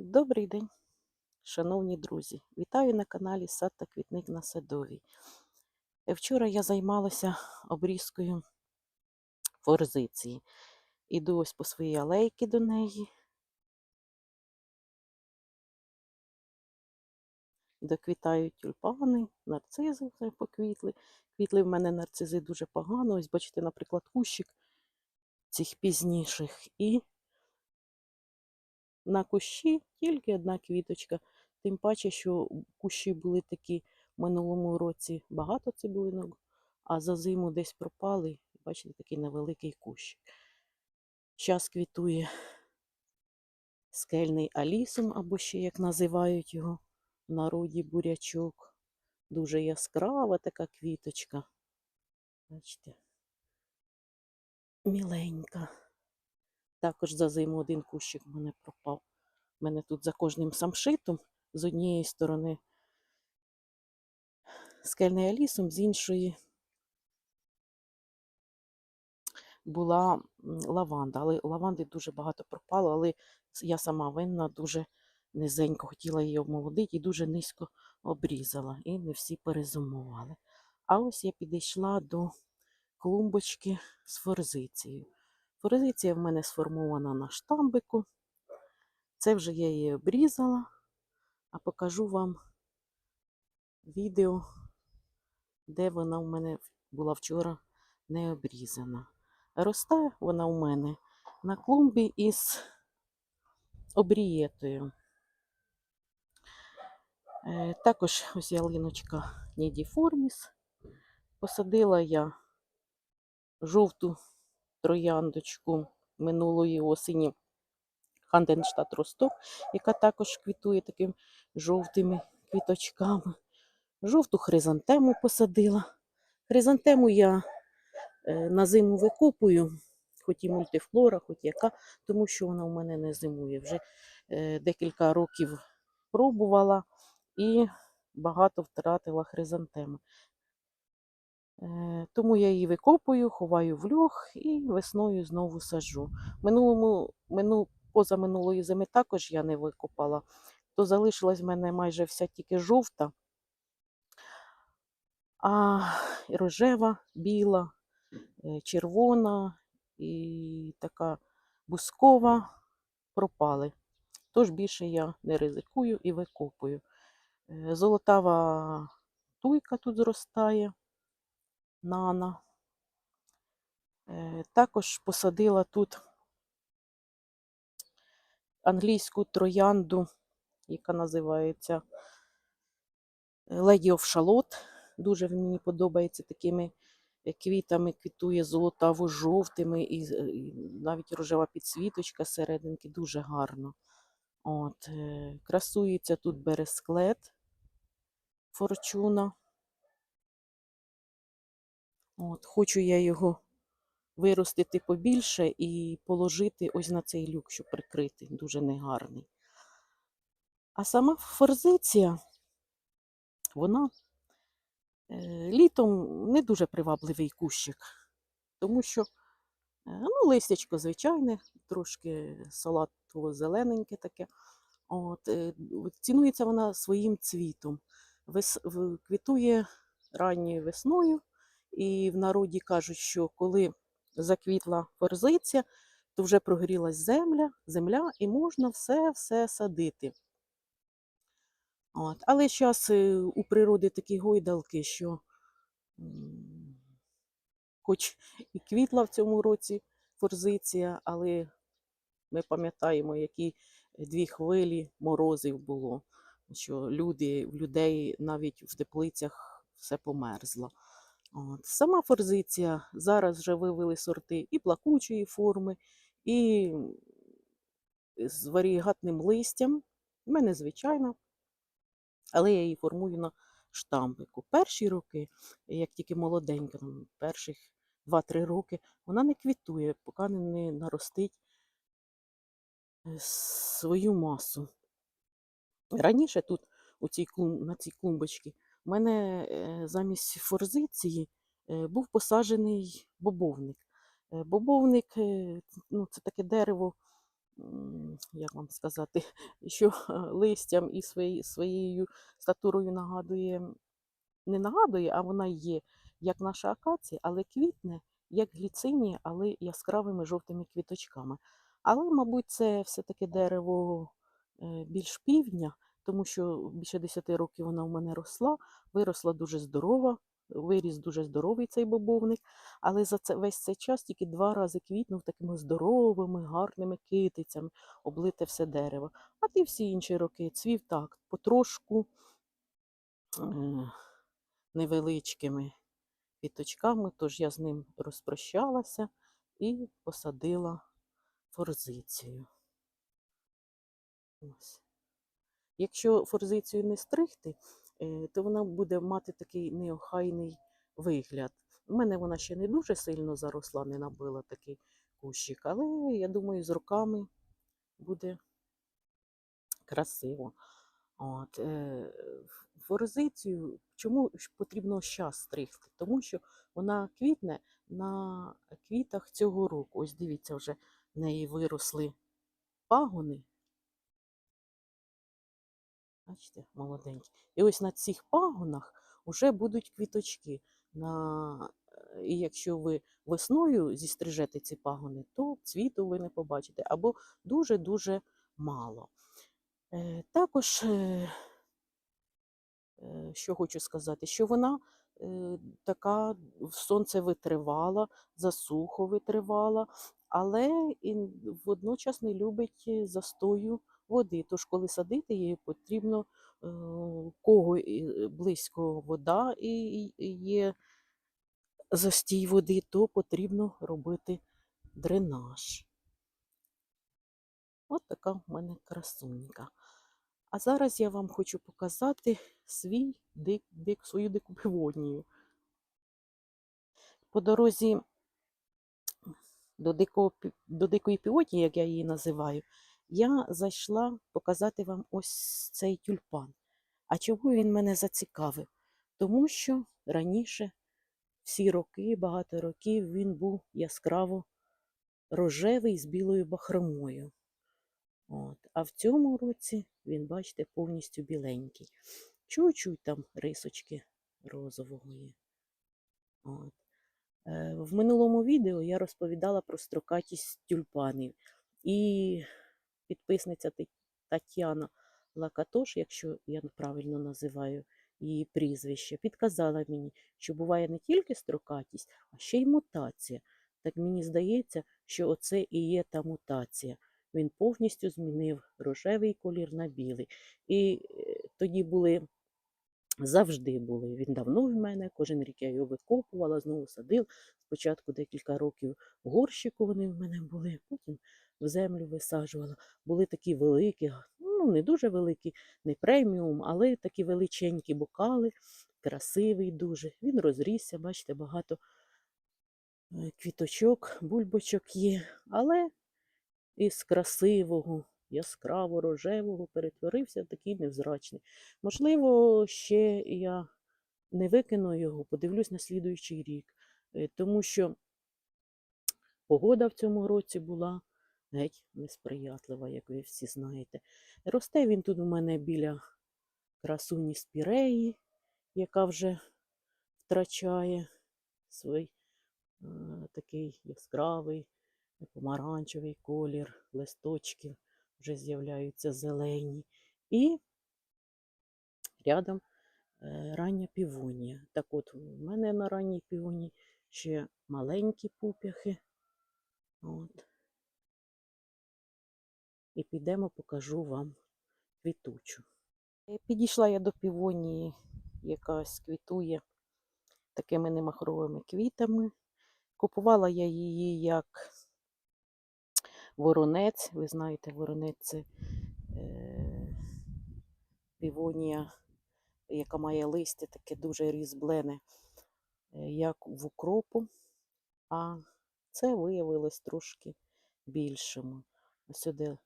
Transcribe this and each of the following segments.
Добрий день, шановні друзі! Вітаю на каналі Сад та Квітник на Садовій. Е, Вчора я займалася обрізкою форзиції. Іду ось по своїй алейки до неї. Доквітають тюльпани, нарцизи вже поквітли. Квітли в мене нарцизи дуже погано. Ось бачите, наприклад, кущик цих пізніших. І на кущі тільки одна квіточка. Тим паче, що кущі були такі в минулому році багато цибулинок, а за зиму десь пропали. Бачите, такий невеликий кущик. Зараз квітує скельний алісум, або ще як називають його в народі бурячок. Дуже яскрава така квіточка. Бачите, міленька. Також за зиму один кущик в мене пропав. У мене тут за кожним самшитом з однієї сторони скельний алісом, з іншої була лаванда. Але лаванди дуже багато пропало, але я сама винна дуже низенько хотіла її обмолодити і дуже низько обрізала. І не всі перезимували. А ось я підійшла до клумбочки з форзицією. Форзиція в мене сформована на штамбику. Це вже я її обрізала, а покажу вам відео, де вона в мене була вчора не обрізана. Росте вона у мене на клумбі із обрієтою. Е, Також ось ялиночка Нідіформіс. Посадила я жовту трояндочку минулої осені Ханденштадт Росток, яка також квітує такими жовтими квіточками. Жовту хризантему посадила. Хризантему я е, на зиму викопую, хоч і мультифлора, хоч яка, тому що вона у мене не зимує. Вже е, декілька років пробувала і багато втратила хризантеми. Е, Тому я її викопую, ховаю в льох і весною знову саджу. Минулому, мину, позаминулої зими також я не викопала, то залишилась в мене майже вся тільки жовта, а рожева, біла, е, червона і така бускова пропали. Тож більше я не ризикую і викопую. Е, Золотава туйка тут зростає, нана. Е, Також посадила тут англійську троянду, яка називається е, Lady of Shalott. Дуже мені подобається такими е, квітами, квітує золотаво-жовтими, і, навіть рожева підсвіточка серединки дуже гарно. От, красується тут бересклет форчуна. От, хочу я його виростити побільше і положити ось на цей люк, щоб прикрити. Дуже негарний. А сама форзиція, вона е, літом не дуже привабливий кущик, тому що е, ну, листячко звичайне, трошки салатово-зелененьке таке. От, е, цінується вона своїм цвітом. Вес, в- квітує ранньою весною, і в народі кажуть, що коли заквітла форзиця, то вже прогрілась земля, земля і можна все-все садити. От. Але зараз у природи такі гойдалки, що хоч і квітла в цьому році форзиція, але ми пам'ятаємо, які дві хвилі морозів було, що люди, в людей навіть в теплицях все померзло. От. Сама форзиція зараз вже вивели сорти і плакучої форми, і з варігатним листям. У мене звичайна, але я її формую на штамбику. Перші роки, як тільки молоденька, перших 2-3 роки, вона не квітує, поки не наростить е, свою масу. Раніше тут, у цій на цій клумбочці, у мене е, замість форзиції е, був посаджений бобовник. Е, Бобовник ну, це таке дерево як вам сказати, що листям і свої- своєю статурою нагадує, не нагадує, а вона є як наша акація, але квітне як гліцинія, але яскравими жовтими квіточками. Але, мабуть, це все-таки дерево більш півдня, тому що більше 10 років вона в мене росла, виросла дуже здорова, виріс дуже здоровий цей бобовник, але за це, весь цей час тільки два рази квітнув такими здоровими, гарними китицями, облите все дерево. А ті всі інші роки цвів так, потрошку е, невеличкими квіточками, тож я з ним розпрощалася і посадила форзицію. Ось. Якщо форзицію не стригти, е, то вона буде мати такий неохайний вигляд. У мене вона ще не дуже сильно заросла, не набила такий кущик, але я думаю, з роками буде красиво. От, е, форзицію чому потрібно щас стригти? Тому що вона квітне на квітах цього року. Ось дивіться, вже в неї виросли пагони. Бачите, молоденькі. І ось на цих пагонах вже будуть квіточки. На... е, І якщо ви весною зістрижете ці пагони, то цвіту ви не побачите або дуже-дуже мало. Е, Також, е, що хочу сказати, що вона така сонце витривала, засухо витривала, але і водночас не любить застою води. Тож, коли садити її, потрібно е, кого близько вода і є застій води, то потрібно робити дренаж. От така в мене красунька. А зараз я вам хочу показати свій дик, дик, свою дику півонію. По дорозі до, дикого, до дикої півонії, як я її називаю, я зайшла показати вам ось цей тюльпан. А чому він мене зацікавив? Тому що раніше, всі роки, багато років, він був яскраво рожевий з білою бахромою. От. А в цьому році він, бачите, повністю біленький. Чуть-чуть там рисочки розового є. От. Е, В минулому відео я розповідала про строкатість тюльпанів. І підписниця Тетяна Лакатош, якщо я правильно називаю її прізвище, підказала мені, що буває не тільки строкатість, а ще й мутація. Так мені здається, що оце і є та мутація. Він повністю змінив рожевий колір на білий. І е, тоді були завжди були. Він давно в мене, кожен рік я його викопувала, знову садив. Спочатку декілька років горщику вони в мене були, потім в землю висаджувала. Були такі великі, ну не дуже великі, не преміум, але такі величенькі бокали, красивий дуже. Він розрісся, бачите, багато е, квіточок, бульбочок є, але із красивого, яскраво рожевого перетворився в такий невзрачний. Можливо, ще я не викину його, подивлюсь на слідуючий рік, Е, тому що погода в цьому році була геть несприятлива, як ви всі знаєте. Росте він тут у мене біля красуні спіреї, яка вже втрачає свій е, такий яскравий помаранчевий колір, листочки вже з'являються зелені. І рядом е, рання півонія. Так от, у мене на ранній півоні ще маленькі пуп'яхи. От. І підемо, покажу вам квітучу. Е, Підійшла я до півонії, якась квітує такими немахровими квітами. Купувала я її як воронець. Ви знаєте, воронець це е, півонія, яка має листя таке дуже різблене, е, як в укропу. А це виявилось трошки більшим. Ось сюди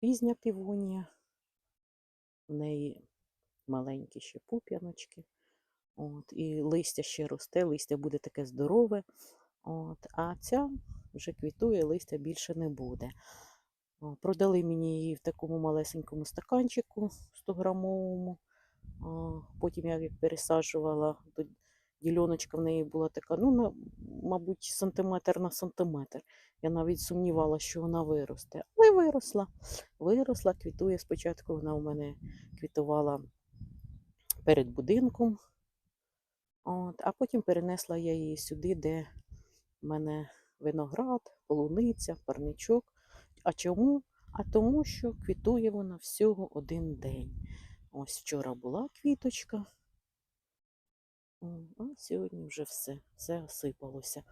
пізня півонія, в неї маленькі ще пуп'яночки. От, і листя ще росте, листя буде таке здорове. От, а ця вже квітує, листя більше не буде. Продали мені її в такому малесенькому стаканчику 100-грамовому. Потім я її пересаджувала, дільоночка в неї була така, ну, на, мабуть, сантиметр на сантиметр. Я навіть сумнівала, що вона виросте. Але виросла. Виросла, квітує. Спочатку вона у мене квітувала перед будинком. От, а потім перенесла я її сюди, де в мене виноград, полуниця, парничок. А чому? А тому, що квітує вона всього один день. Ось вчора була квіточка. А сьогодні вже все, все осипалося.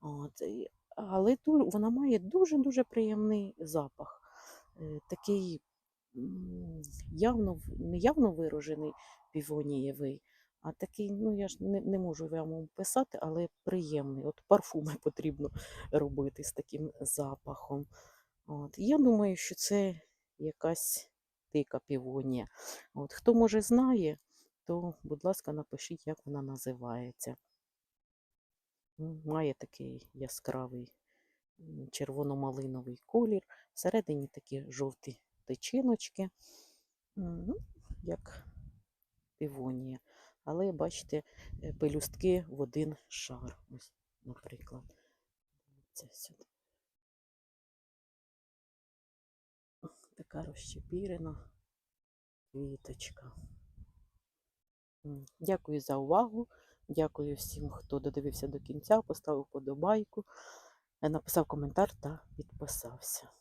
От, але вона має дуже-дуже приємний запах. Е, Такий явно, в- не явно виражений півонієвий, а такий, ну я ж не, не можу вам описати, але приємний. От парфуми потрібно робити з таким запахом. От. Я думаю, що це якась дика півонія. От. Хто може знає, то, будь ласка, напишіть, як вона називається. Має такий яскравий червоно-малиновий колір. Всередині такі жовті тичиночки, ну, як півонія. Але бачите, е, пелюстки в один шар. Ось, наприклад. Це сюди. Така розщепірена квіточка. Дякую за увагу. Дякую всім, хто додивився до кінця, поставив подобайку, написав коментар та підписався.